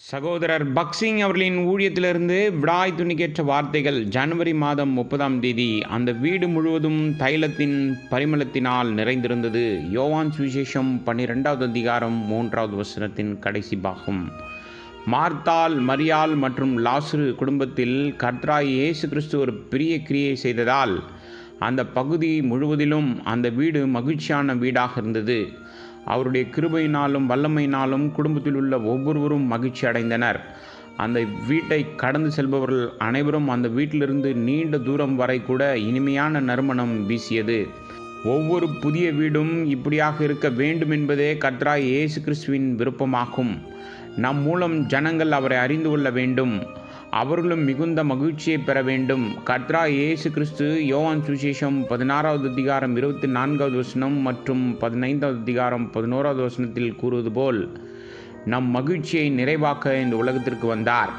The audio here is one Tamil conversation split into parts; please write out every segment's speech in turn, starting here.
சகோதரர் பக்சிங் அவர்களின் ஊழியத்திலிருந்து விடாய் துணிக்கேற்ற வார்த்தைகள் ஜனவரி மாதம் முப்பதாம் தேதி அந்த வீடு முழுவதும் தைலத்தின் பரிமளத்தினால் நிறைந்திருந்தது. யோவான் சுவிசேஷம் பன்னிரெண்டாவது அதிகாரம் மூன்றாவது வசனத்தின் கடைசி பாகம். மார்த்தால் மரியாள் மற்றும் லாசுரு குடும்பத்தில் கர்த்தராய் இயேசு கிறிஸ்து ஒரு பெரிய கிரியை செய்ததால் அந்த பகுதி முழுவதிலும் அந்த வீடு மகிழ்ச்சியான வீடாக இருந்தது. அவருடைய கிருபையினாலும் வல்லமையினாலும் குடும்பத்தில் உள்ள ஒவ்வொருவரும் மகிழ்ச்சி அடைந்தனர். அந்த வீட்டை கடந்து செல்பவர்கள் அனைவரும் அந்த வீட்டிலிருந்து நீண்ட தூரம் வரை கூட இனிமையான நறுமணம் வீசியது. ஒவ்வொரு புதிய வீடும் இப்படியாக இருக்க வேண்டும் என்பதே கர்த்தராய் இயேசு கிறிஸ்துவின் விருப்பமாகும். நம் மூலம் ஜனங்கள் அவரை அறிந்து கொள்ள வேண்டும். அவர்களும் மிகுந்த மகிழ்ச்சியை பெற வேண்டும். கத்ரா இயேசு கிறிஸ்து யோவான் சுவிசேஷம் பதினாறாவது அதிகாரம் இருபத்தி நான்காவது வசனம் மற்றும் பதினைந்தாவது அதிகாரம் பதினோராவது வசனத்தில் கூறுவது போல் நம் மகிழ்ச்சியை நிறைவாக்க இந்த உலகத்திற்கு வந்தார்.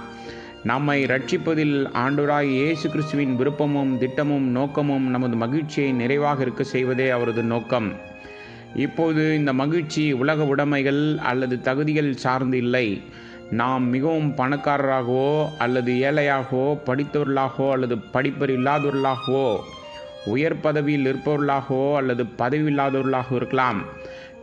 நம்மை ரட்சிப்பதில் ஆண்டவராய் இயேசு கிறிஸ்துவின் விருப்பமும் திட்டமும் நோக்கமும் நமது மகிழ்ச்சியை நிறைவாக இருக்க செய்வதே அவரது நோக்கம். இப்போது இந்த மகிழ்ச்சி உலக உடைமைகள் அல்லது தகுதிகள் சார்ந்து இல்லை. நாம் மிகவும் பணக்காரராகவோ அல்லது ஏழையாகவோ படித்தவர்களாகவோ அல்லது படிப்பர் இல்லாதவர்களாகவோ உயர் பதவியில் இருப்பவர்களாகவோ அல்லது பதவி இல்லாதவர்களாகவும் இருக்கலாம்.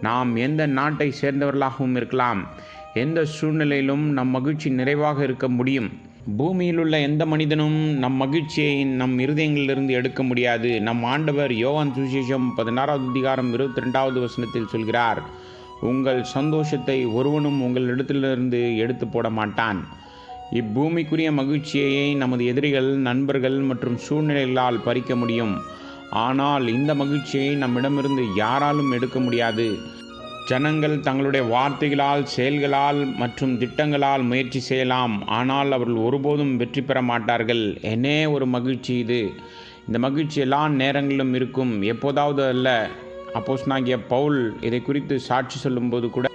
நாம் எந்த நாட்டை சேர்ந்தவர்களாகவும் இருக்கலாம். எந்த சூழ்நிலையிலும் நம் மகிழ்ச்சி நிறைவாக இருக்க முடியும். பூமியில் உள்ள எந்த மனிதனும் நம் மகிழ்ச்சியை நம் இருதயங்களிலிருந்து எடுக்க முடியாது. நம் ஆண்டவர் யோவான் சுசேஷம் பதினாறாவது அதிகாரம் இருபத்தி ரெண்டாவது வசனத்தில் சொல்கிறார் உங்கள் சந்தோஷத்தை ஒருவனும் உங்கள் இடத்திலிருந்து எடுத்து போட மாட்டான். இப்பூமிக்குரிய மகிழ்ச்சியை நமது எதிரிகள் நண்பர்கள் மற்றும் சூழ்நிலைகளால் பறிக்க முடியும். ஆனால் இந்த மகிழ்ச்சியை நம்மிடமிருந்து யாராலும் எடுக்க முடியாது. ஜனங்கள் தங்களுடைய வார்த்தைகளால் செயல்களால் மற்றும் திட்டங்களால் முயற்சி செய்யலாம். ஆனால் அவர்கள் ஒருபோதும் வெற்றி பெற மாட்டார்கள். என்னே ஒரு மகிழ்ச்சி இது. இந்த மகிழ்ச்சி எல்லா நேரங்களிலும் இருக்கும். எப்போதாவது அல்ல. அப்போஸ் நாகிய பவுல் இதை குறித்து சாட்சி சொல்லும்போது கூட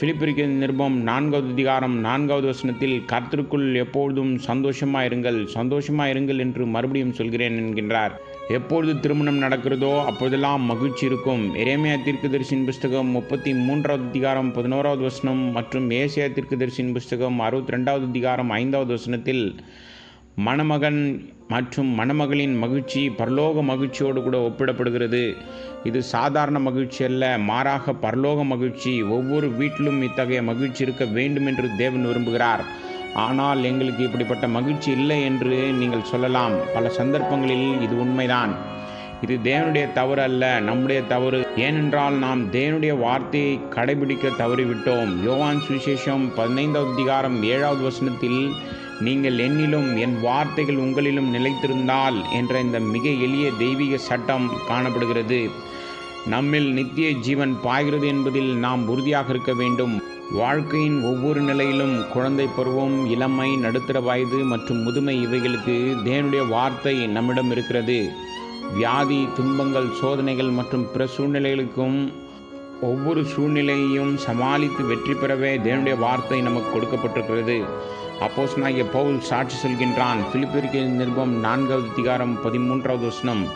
பிலிப்பிரிக்க நிருபம் நான்காவது அதிகாரம் நான்காவது வசனத்தில் கர்த்தருக்குள் எப்பொழுதும் சந்தோஷமாக இருங்கள் சந்தோஷமாக இருங்கள் என்று மறுபடியும் சொல்கிறேன் என்கின்றார். எப்பொழுது திருமணம் நடக்கிறதோ அப்பொழுதெல்லாம் மகிழ்ச்சி இருக்கும். எரேமியா தீர்க்கதரிசின் புஸ்தகம் முப்பத்தி மூன்றாவது அதிகாரம் பதினோராவது வசனம் மற்றும் ஏசியா தீர்க்கதரிசின் புஸ்தகம் அறுபத்தி ரெண்டாவது அதிகாரம் ஐந்தாவது வசனத்தில் மணமகன் மற்றும் மணமகளின் மகிழ்ச்சி பரலோக மகிழ்ச்சியோடு கூட ஒப்பிடப்படுகிறது. இது சாதாரண மகிழ்ச்சி அல்ல மாறாக பரலோக மகிழ்ச்சி. ஒவ்வொரு வீட்டிலும் இத்தகைய மகிழ்ச்சி இருக்க வேண்டும் என்று தேவன் விரும்புகிறார். ஆனால் எங்களுக்கு இப்படிப்பட்ட மகிழ்ச்சி இல்லை என்று நீங்கள் சொல்லலாம். பல சந்தர்ப்பங்களில் இது உண்மைதான். இது தேவனுடைய தவறு அல்ல நம்முடைய தவறு. ஏனென்றால் நாம் தேவனுடைய வார்த்தையை கடைபிடிக்க தவறிவிட்டோம். யோவான் சுவிசேஷம் பதினைந்தாவது அதிகாரம் ஏழாவது வசனத்தில் நீங்கள் என்னிலும் என் வார்த்தைகள் உங்களிலும் நிலைத்திருந்தால் என்ற இந்த மிக எளிய தெய்வீக சட்டம் காணப்படுகிறது. நம்மில் நித்திய ஜீவன் பாய்கிறது என்பதில் நாம் உறுதியாக இருக்க வேண்டும். வாழ்க்கையின் ஒவ்வொரு நிலையிலும் குழந்தை பருவம் இளமை நடுத்தர வயது மற்றும் முதுமை இவைகளுக்கு தேவனுடைய வார்த்தை நம்மிடம் இருக்கிறது. வியாதி துன்பங்கள் சோதனைகள் மற்றும் பிற சூழ்நிலைகளுக்கும் ஒவ்வொரு சூழ்நிலையையும் சமாளித்து வெற்றி பெறவே தேவனுடைய வார்த்தை நமக்கு கொடுக்கப்பட்டிருக்கிறது. அப்போஸ் பவுல் சாட்சி சொல்கின்றான் பிலிப்பிற்கு நிருபம் நான்காவது அதிகாரம் பதிமூன்றாவது வசனம்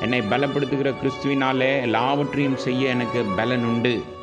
என்னை பலப்படுத்துகிற கிறிஸ்துவினாலே எல்லாவற்றையும் செய்ய எனக்கு பலன் உண்டு.